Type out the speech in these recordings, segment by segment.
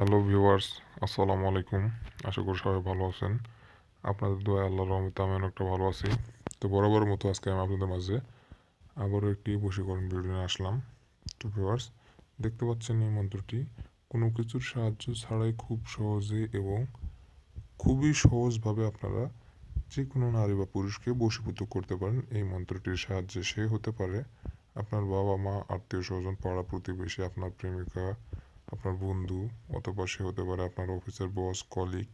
Hello viewers, আসসালামু আলাইকুম। আশা করি সবাই ভালো আছেন। আপনাদের দোয়া আল্লাহর রহমতে আমি অনেকটা ভালো আছি। তো বরাবর মতো আজকে আমি আপনাদের মাঝে আবারও একটি বশীকরণ ভিডিও নিয়ে আসলাম। তো ভিউয়ার্স, দেখতে পাচ্ছেন এই মন্ত্রটি, কোনো কিছুর সাহায্য ছাড়াই খুব সহজে এবং খুবই সহজভাবে আপনারা যে কোনো নারী বা পুরুষকে বশীভূত করতে পারেন। এই মন্ত্রটির সাহায্যে সে হতে পারে আপনার বাবা মা আত্মীয় স্বজন পাড়া প্রতিবেশী আপনার প্রেমিকা আপনার বন্ধু অথবা সে হতে পারে আপনার অফিসের বস কলিগ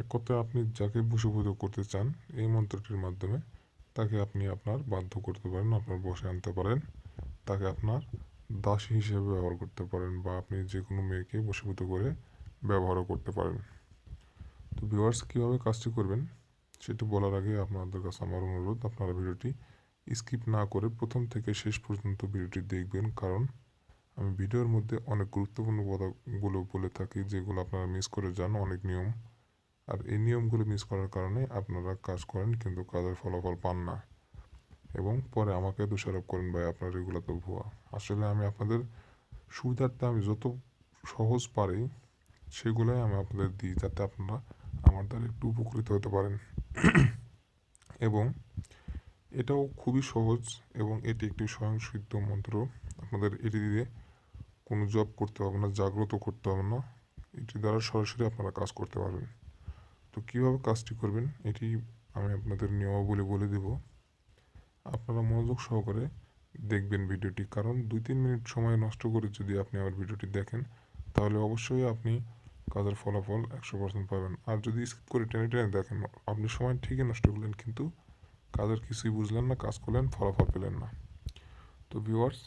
এক কথায় আপনি যাকে বশীভূত করতে চান এই মন্ত্রটির মাধ্যমে তাকে আপনি আপনার বাধ্য করতে পারেন, আপনার বসে আনতে পারেন, তাকে আপনার দাসী হিসেবে ব্যবহার করতে পারেন বা আপনি যে কোনো মেয়েকে বশীভূত করে ব্যবহারও করতে পারেন। তো ভিউয়ার্স কীভাবে কাজটি করবেন সেটি বলার আগে আপনাদের কাছে আমার অনুরোধ, আপনারা ভিডিওটি স্কিপ না করে প্রথম থেকে শেষ পর্যন্ত ভিডিওটি দেখবেন, কারণ আমি ভিডিওর মধ্যে অনেক গুরুত্বপূর্ণ কথাগুলো বলে থাকি, যেগুলো আপনারা মিস করে যান, অনেক নিয়ম। আর এই নিয়মগুলো মিস করার কারণে আপনারা কাজ করেন, কিন্তু কাজের ফলাফল পান না। এবং পরে আমাকে দোষারোপ করেন, ভাই, আপনার এগুলো তো ভুয়া। আসলে আমি আপনাদের সুবিধার্থে আমি যত সহজ পারি, সেগুলোই আমি আপনাদের দিই, যাতে আপনারা আমার দ্বারা একটু উপকৃত হতে পারেন। এবং এটাও খুবই সহজ এবং এটি একটি স্বয়ংসিদ্ধ মন্ত্র। আপনাদের এটি দিয়ে কোনো জব করতে হবে না, জাগ্রত করতে হবে না, এটি দ্বারা সরাসরি আপনারা কাজ করতে পারবেন। তো কীভাবে কাজটি করবেন, এটি আমি আপনাদের নিয়মাবলী বলে দেব। আপনারা মনোযোগ সহকারে দেখবেন ভিডিওটি, কারণ দুই তিন মিনিট সময় নষ্ট করে যদি আপনি আমার ভিডিওটি দেখেন, তাহলে অবশ্যই আপনি কাজের ফলাফল একশো পার্সেন্ট পাবেন। আর যদি স্কিপ করে টেনে টেনে দেখেন, আপনি সময় ঠিকই নষ্ট করলেন, কিন্তু কাজের কিছুই বুঝলেন না, কাজ করলেন, ফলাফল পেলেন না। তো ভিউয়ার্স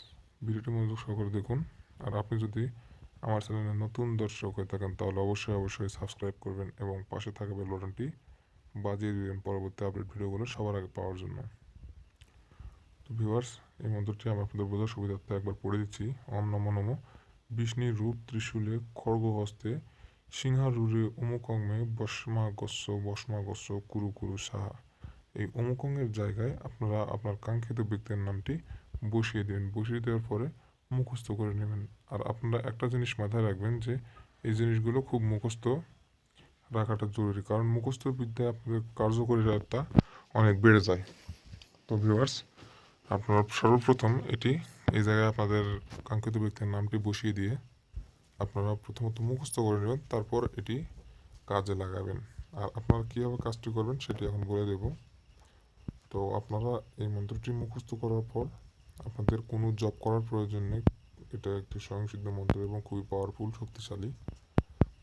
ভিডিওটি মনোযোগ সহকারে দেখুন। আর আপনি যদি আমার চ্যানেলে নতুন দর্শক হয়ে থাকেন, তাহলে অবশ্যই অবশ্যই সাবস্ক্রাইব করবেন এবং পাশে থাকা বেল বাটনটি বাজিয়ে দিবেন পরবর্তী আপডেট ভিডিওগুলো সবার আগে পাওয়ার জন্য। তো ভিউয়ার্স, এই মন্ত্রটি আমি আপনাদের বোঝার সুবিধার্থে একবার পড়ে দিচ্ছি। অম নম নম। বিষ্ণু রূপ ত্রিশূলে খড়গ হস্তে সিংহারূঢ়ে অমুকঙ্গে বসমা গস্য বসমা কুরু কুরু সাহা। এই অমুকঙ্গের জায়গায় আপনারা আপনার কাঙ্ক্ষিত ব্যক্তির নামটি বসিয়ে দেবেন বসিয়ে দেওয়ার পরে মুখস্থ করে নেবেন। আর আপনারা একটা জিনিস মাথায় রাখবেন যে, এই জিনিসগুলো খুব মুখস্থ রাখাটা জরুরি। কারণ মুখস্থ বিদ্যায় আপনাদের কার্যকরিতা অনেক বেড়ে যায়। তো ভিউয়ার্স আপনারা সর্বপ্রথম এটি এই জায়গায় আপনাদের কাঙ্ক্ষিত ব্যক্তির নামটি বসিয়ে দিয়ে আপনারা প্রথমত মুখস্থ করে নেবেন, তারপর এটি কাজে লাগাবেন। আর আপনারা কীভাবে কাজটি করবেন সেটি এখন বলে দেব। তো আপনারা এই মন্ত্রটি মুখস্থ করার পর আপনাদের কোনো জব করার প্রয়োজন নেই। এটা একটি স্বয়ংসিদ্ধ মন্ত্র এবং খুবই পাওয়ারফুল শক্তিশালী।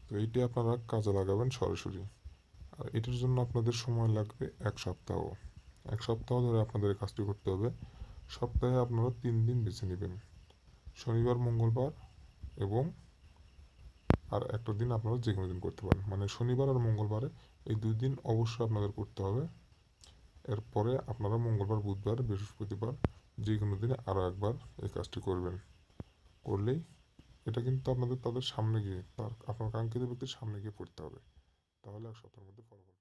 তো এইটি আপনারা কাজে লাগাবেন সরাসরি। আর এটির জন্য আপনাদের সময় লাগবে এক সপ্তাহ। এক সপ্তাহ ধরে আপনাদের কাজটি করতে হবে। সপ্তাহে আপনারা তিন দিন বেছে নেবেন। শনিবার, মঙ্গলবার এবং আর একটা দিন আপনারা যে কোনো দিন করতে পারেন। মানে শনিবার আর মঙ্গলবারে এই দুই দিন অবশ্যই আপনাদের করতে হবে। এরপরে আপনারা মঙ্গলবার, বুধবার, বৃহস্পতিবার যে কোনো দিনে আরও একবার এই কাজটি করবেন। করলেই এটা কিন্তু আপনাদের, তাদের সামনে গিয়ে আপনার কাঙ্ক্ষিত ব্যক্তির সামনে গিয়ে পড়তে হবে। তাহলে এক সপ্তাহের মধ্যে ফলাফল